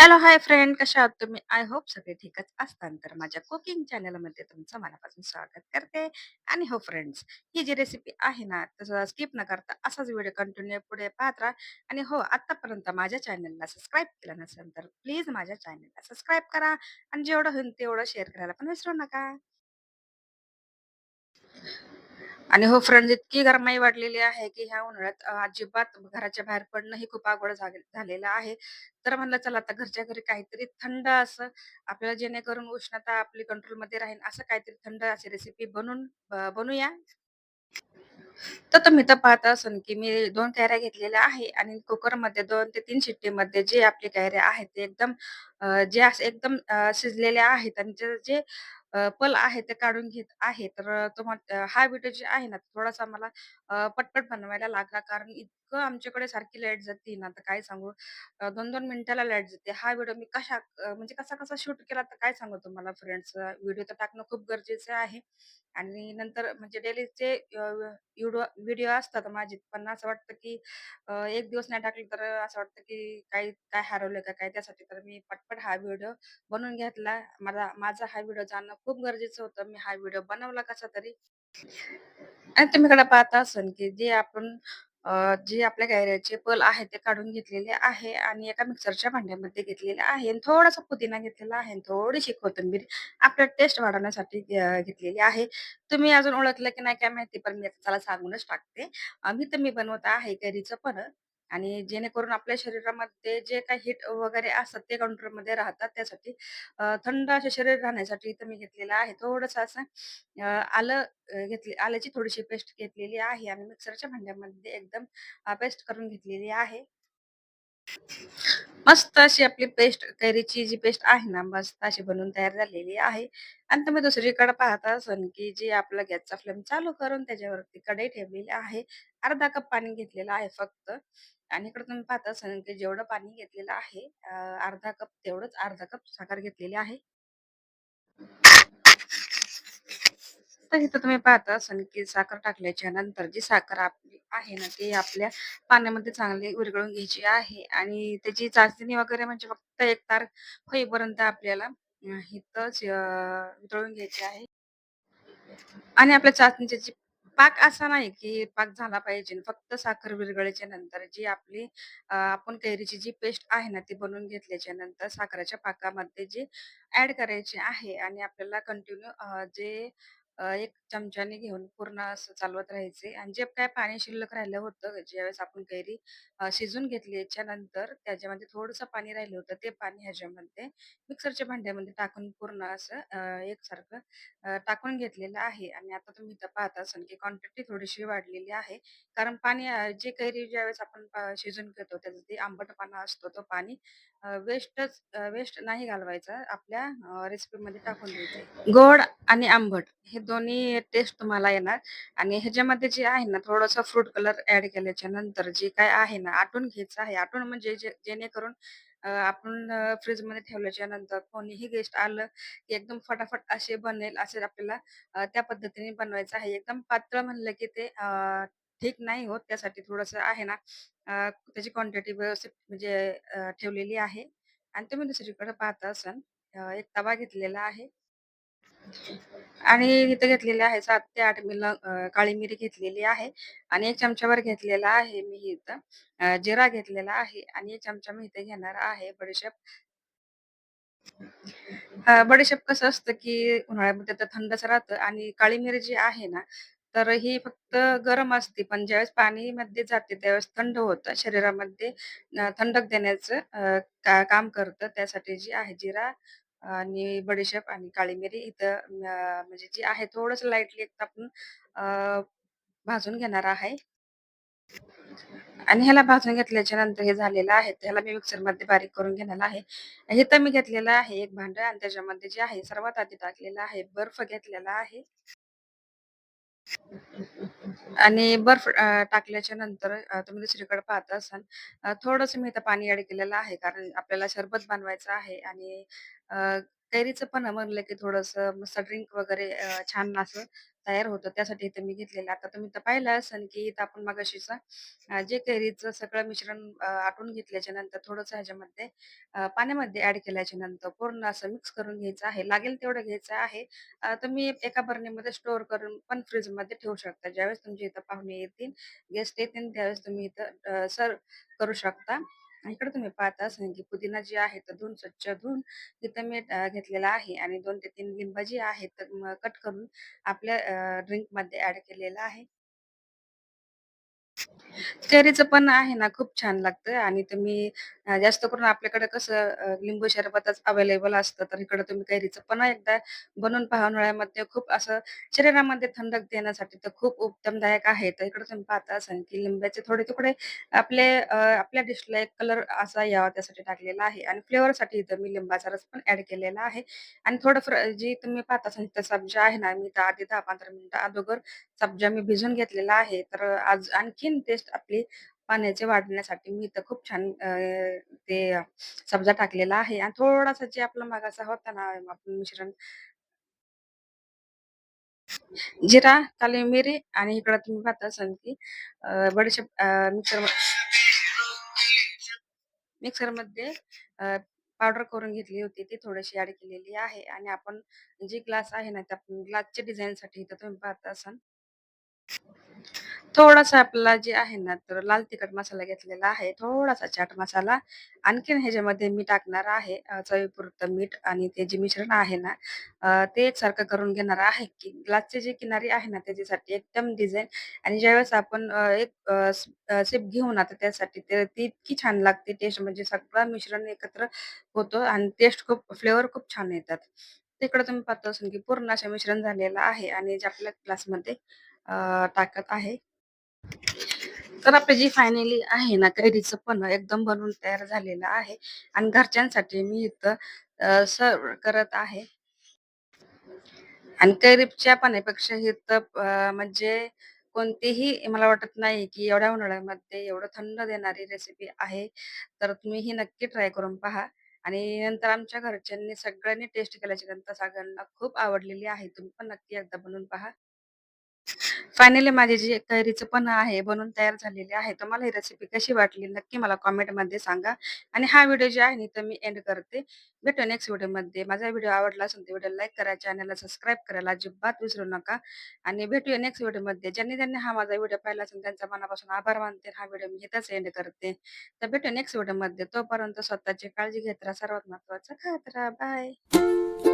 Hello, hi friend कशा आहात तुम्ही? आय होप सगळे ठीकच असताल. तर माझ्या कुकिंग चॅनलमध्ये तुमचं मनापासून स्वागत करते. आणि हो फ्रेंड्स, ही जी रेसिपी आहे ना, तसं स्किप न करता असाच व्हिडिओ कंटिन्यू पुढे पाहत राहा. आणि हो, आत्तापर्यंत माझ्या चॅनलला सबस्क्राईब केलं नसेल, तर प्लीज माझ्या चॅनलला सबस्क्राईब करा आणि जेवढं होईल तेवढं शेअर करायला पण विसरू नका. आणि हो फ्रेंड्स, इतकी गरमाई वाढलेली आहे, की ह्या उन्हाळ्यात अजिबात घराच्या बाहेर पडणंही खूप अवघड झाले झालेलं आहे. तर म्हणलं चला आता घरच्या घरी काहीतरी थंड असं आपल्याला जेणेकरून उष्णता आपली कंट्रोलमध्ये राहील, असं काहीतरी थंड अशी रेसिपी बनून बनूया बनवूया. तर तुम्ही तर पाहत असाल, की मी दोन कैऱ्या घेतलेल्या आहे आणि कुकरमध्ये दोन ते तीन शिट्टीमध्ये जे आपले कैऱ्या आहेत, ते एकदम जे एकदम शिजलेल्या आहेत आणि जे अ, पल आहे ते काढून घेत आहे. तर अ, तुम्हा हा व्हिडिओ जे आहे ना, थोडासा मला अ, पटपट बनवायला लागला. कारण इतकं आमच्याकडे सारखी लाइट जाते ना, तर काय सांगू. दोन दोन मिनिटाला लाइट जाते. हा व्हिडिओ मी कशा अ, म्हणजे कसा-कसा शूट केला तर काय सांगू तुम्हाला फ्रेंड्स. व्हिडिओ तर टाकणं खूप गरजेचं आहे. आणि नंतर म्हणजे डेलीचे व्हिडिओ व्हिडिओ असतात माझे, पण असं वाटतं की अ, एक दिवस नाही टाकले तर असं वाटतं की काही काय हरवलं का काय? त्यासाठी तर मी पटपट हा व्हिडिओ बनवून घेतला. मला माझा हा व्हिडिओ जाणं खूप गरजेचं होतं. मी हा व्हिडिओ बनवला कसा तरी आणि तुम्ही कडे पाहता असाल की जे आपण अ, जे आपल्या कैऱ्याचे पल आहे ते काढून घेतलेले आहे आणि एका मिक्सरच्या भांड्यामध्ये घेतलेले आहे आणि थोडासा पुदिना घेतलेला आहे आणि थोडीशी कोथिंबीर आपल्या टेस्ट वाढवण्यासाठी घेतलेली आहे. तुम्ही अजून ओळखलं की नाही काय माहिती, पण मी आता त्याला सांगूनच टाकते. अ, मी तर मी बनवत आहे कैरीचं पन्ह आणि जेणेकरून आपल्या शरीरामध्ये जे काही हीट वगैरे असतात ते कंट्रोलमध्ये राहतात. त्यासाठी थंड असे शरीर राहण्यासाठी इथं मी घेतलेलं आहे. थोडंसं असं अ, आलं घेतले घेतली आल्याची थोडीशी पेस्ट घेतलेली आहे आणि मिक्सरच्या भांड्यामध्ये एकदम पेस्ट करून घेतलेली आहे. मस्त अशी आपली पेस्ट कैरीची जी पेस्ट आहे ना, मस्त अशी बनवून तयार झालेली आहे. आणि तुम्ही दुसरीकडे पाहता असन की जी आपला गॅसचा फ्लेम चालू करून त्याच्यावरती कढई ठेवलेली आहे. अर्धा कप पाणी घेतलेलं आहे फक्त. आणि इकडे तुम्ही पाहता असन की जेवढं पाणी घेतलेलं आहे अ, अर्धा कप तेवढंच अर्धा कप साखर घेतलेली आहे. तर इथं तुम्ही पाहता असाल, की साखर टाकल्याच्या नंतर जी साखर आपली आहे ना, ती आपल्या पाण्यामध्ये चांगली विरघळून घ्यायची आहे आणि त्याची चाचणी वगैरे म्हणजे फक्त एक तार होईपर्यंत आपल्याला इथंच वितळून घ्यायची आहे. आणि आपल्या चाचणीच्या जी पाक असा नाही, की पाक झाला पाहिजे. फक्त साखर विरघळल्याच्या नंतर जी आपली आपण कैरीची जी पेस्ट आहे ना, ती बनवून घेतल्याच्या नंतर साखरेच्या पाकामध्ये जी ऍड करायची आहे आणि आपल्याला कंटिन्यू जे अ, एक चमच्याने घेऊन पूर्ण असं चालवत राहायचे आणि जे काय पाणी शिल्लक राहिलं होतं, ज्यावेळेस आपण कैरी अ, शिजून घेतली याच्यानंतर त्याच्यामध्ये थोडंसं पाणी राहिलं होतं. ते पाणी ह्याच्यामध्ये मिक्सरच्या भांड्यामध्ये टाकून पूर्ण असं अ, एकसारखं अ, टाकून घेतलेलं आहे आणि आता तुम्ही इथं पाहत असाल, की क्वांटिटी थोडीशी वाढलेली आहे. कारण पाणी अ, जे कैरी ज्यावेळेस आपण अ, शिजून घेतो त्याचं ते आंबटपणा असतो, तो पाणी वेस्टच वेस्ट नाही घालवायचा. आपल्या रेसिपीमध्ये टाकून द्यायचं गोड आणि आंबट हे दोन्ही टेस्ट तुम्हाला येणार आणि ह्याच्यामध्ये जे आहे ना, थोडंसं फ्रूट कलर ऍड केल्याच्यानंतर जे काय आहे ना, आटून घ्यायचं आहे. आटून म्हणजे जे जेणेकरून आपण फ्रीजमध्ये ठेवल्याच्या नंतर कोणीही गेस्ट आलं, की एकदम फटाफट असे बनेल असे आपल्याला त्या पद्धतीने बनवायचं आहे. एकदम पातळ म्हणलं की ते अ, ठीक नाही होत. त्यासाठी थोडस आहे ना, त्याची क्वांटिटी व्यवस्थित म्हणजे ठेवलेली आहे आणि तुम्ही दुसरीकडे पाहता असाल एक तवा घेतलेला आहे. आणि इथे घेतलेले आहे सात ते आठ मी ल अ, काळी मिरी घेतलेली आहे आणि एक चमच्यावर घेतलेला आहे मी इथं अ, जिरा घेतलेला आहे आणि एक चमचा मी इथे घेणार आहे बडीशेप. अ, बडीशेप कसं असतं, की उन्हाळ्यामध्ये तर थंडच राहतं आणि काळी मिरी जी आहे ना, तर ही फक्त गरम असते. पण ज्यावेळेस पाणीमध्ये जाते त्यावेळेस थंड होतं. शरीरामध्ये अ, थंडक देण्याचं अ, का काम करतं. त्यासाठी जी आहे जिरा आणि बडीशेप आणि काळी मिरी इथं म्हणजे जी आहे थोडस लाईटली एक आपण अ, भाजून घेणार आहे. आणि ह्याला भाजून घेतल्याच्या नंतर हे झालेलं आहे, ह्याला मी मिक्सरमध्ये बारीक करून घेणार आहे. इथं मी घेतलेलं आहे एक भांड आणि त्याच्यामध्ये जे आहे सर्वात आधी टाकलेलं आहे बर्फ घेतलेला आहे. आणि बर्फ अ, टाकल्याच्या नंतर अ, तुम्ही दुसरीकडे पाहत असाल अ, थोडंसं मी इथं पाणी ॲड केलेलं आहे, कारण आपल्याला सरबत बनवायचं आहे आणि अ, कैरीचं पण म्हणलं की थोडंसं मस्त ड्रिंक वगैरे अ, छान असं तयार होतं. त्यासाठी इथं मी घेतलेलं. आता तुम्ही तर पाहिलं असेल, की इथं आपण मगाशीचं जे कैरीचं सगळं मिश्रण आटून घेतल्याच्या नंतर थोडंसं ह्याच्यामध्ये पाण्यामध्ये ऍड केल्याच्यानंतर पूर्ण असं मिक्स करून घ्यायचं आहे. लागेल तेवढं घ्यायचं आहे. तुम्ही एका बरणीमध्ये स्टोअर करून पण फ्रीजमध्ये ठेवू शकता. ज्यावेळेस तुमच्या इथं पाहुणे येतील, गेस्ट येतील त्यावेळेस तुम्ही इथं सर्व्ह करू शकता. इकडे तुम्ही पाहता असाल, की पुदिना जी आहे तर धुवून स्वच्छ धुवून तिथं मी घेतलेला आहे आणि दोन ते तीन लिंब जी आहेत तर कट करून आपल्या ड्रिंकमध्ये ऍड केलेला आहे. चेरीचं पण आहे ना, खूप छान लागतं आणि तुम्ही अ, जास्त करून आपल्याकडे कसं अ, लिंबू सरबतच अवेलेबल असतं, तर इकडे तुम्ही कैरीचं पण एकदा बनवून पहा. उन्हाळ्यामध्ये खूप असं शरीरामध्ये थंडक देण्यासाठी तर खूप उत्तमदायक आहे. तर इकडे तुम्ही पाहता असाल, की लिंबाचे थोडे तुकडे आपले अ, आपल्या डिशला एक कलर असा यावा त्यासाठी टाकलेला आहे आणि फ्लेवरसाठी इथं मी लिंबाचा रस पण ॲड केलेला आहे आणि थोडं फ्र जी तुम्ही पाहत असाल, तर सब्जा आहे ना, मी तर आधी 10-15 मिनिटं अगोदर सब्जा मी भिजवून घेतलेला आहे. तर आज आणखीन टेस्ट आपली पाण्याचे वाढण्यासाठी मी इथं खूप छान ते सब्जा टाकलेला आहे. आणि थोडासा जे आपला मागासा होता ना आपण मिश्रण. जिरा, काली मिरी आणि इकडं तुम्ही पाहत असाल की अ, बडीशेप मिक्सर मिक्सरमध्ये पावडर करून घेतली होती. ती थोडीशी ऍड केलेली आहे. आणि आपण जी ग्लास आहे ना, त्या ग्लासच्या डिझाइनसाठी इथं तुम्ही पाहत असाल. थोडासा आपला जे आहे ना, तर लाल तिखट मसाला घेतलेला आहे. थोडासा चाट मसाला. आणखीन ह्याच्यामध्ये मी टाकणार आहे अ, चवीपुरतं मीठ आणि ते जे मिश्रण आहे ना, अ, ते एकसारखं करून घेणार आहे, की ग्लासची जी किनारी आहे ना, त्याच्यासाठी एकदम डिझाईन आणि ज्यावेळेस आपण अ, एक अ, स अ, सिप घेऊ ना, तर त्यासाठी ते ती इतकी छान लागते टेस्ट म्हणजे सगळं मिश्रण एकत्र होतं आणि टेस्ट खूप फ्लेवर खूप छान येतात. तिकडं तुम्ही पाहत असाल, की पूर्ण असं मिश्रण झालेलं आहे आणि जे आपल्या ग्लासमध्ये अ, टाकत आहे. तर आपली जी फायनली आहे ना, कैरीचं पण एकदम बनवून तयार झालेलं आहे आणि घरच्यांसाठी मी इथं सर्व सर्व्ह करत आहे. आणि कैरीच्या पाण्यापेक्षा इथं तर म्हणजे कोणतीही मला वाटत नाही, की एवढ्या उन्हाळ्यामध्ये एवढं थंड देणारी रेसिपी आहे. तर तुम्ही ही नक्की ट्राय करून पहा आणि नंतर आमच्या घरच्यांनी सगळ्यांनी टेस्ट केल्याच्यानंतर सगळ्यांना खूप आवडलेली आहे. तुम्ही पण नक्की एकदा बनवून पहा. फायनली माझी जे कैरीचं पण आहे, बनून तयार झालेली आहे. तुम्हाला ही रेसिपी कशी वाटली नक्की मला कॉमेंटमध्ये सांगा. आणि हा व्हिडिओ जे आहे ना, तर मी एंड करते. भेटू नेक्स्ट व्हिडिओमध्ये. माझा व्हिडिओ आवडला असेल तर व्हिडिओ लाईक करा, चॅनलला सबस्क्राईब करायला अजिबात विसरू नका. आणि भेटूया नेक्स्ट व्हिडिओमध्ये. ज्यांनी ज्यांनी हा माझा व्हिडिओ पाहिला असेल त्यांचा मनापासून आभार मानते. हा व्हिडिओ मी इथंच एंड करते. तर भेटू नेक्स्ट व्हिडिओमध्ये. तोपर्यंत स्वतःची काळजी घेत राहा. सर्वात महत्वाचं खात राहा. बाय.